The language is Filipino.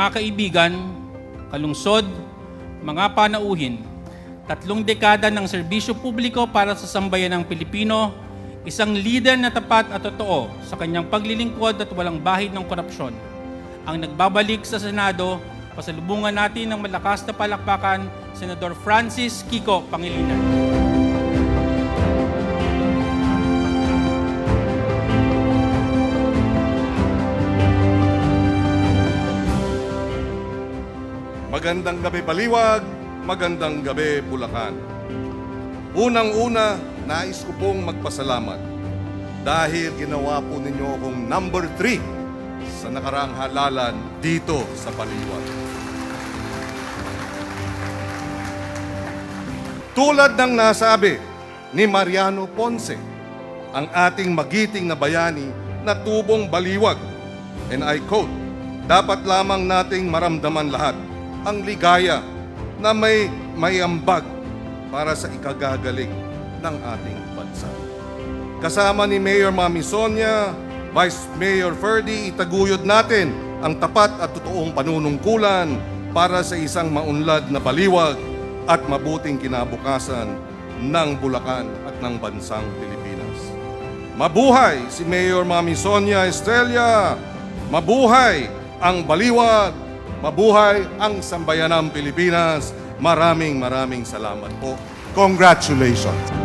Mga kaibigan, kalungsod, mga panauhin, tatlong dekada ng serbisyo publiko para sa sambayan ng Pilipino, isang leader na tapat at totoo sa kanyang paglilingkod at walang bahid ng korupsyon. Ang nagbabalik sa Senado, pasalubungan natin ng malakas na palakpakan, Senador Francis Kiko Pangilinan. Magandang gabi Baliwag, magandang gabi Bulacan. Unang-una, nais ko pong magpasalamat dahil ginawa po ninyo akong number 3 sa nakaraang halalan dito sa Baliwag. Tulad ng nasabi ni Mariano Ponce, ang ating magiting na bayani na tubong baliwag. And I quote, dapat lamang nating maramdaman lahat ang ligaya na may may ambag para sa ikagagaling ng ating bansa. Kasama ni Mayor Mami Sonia, Vice Mayor Ferdy, itaguyod natin ang tapat at totoong panunungkulan para sa isang maunlad na baliwag at mabuting kinabukasan ng Bulacan at ng bansang Pilipinas. Mabuhay si Mayor Mami Sonia Estrella! Mabuhay ang baliwag! Mabuhay ang sambayanang Pilipinas! Maraming maraming salamat po. Congratulations!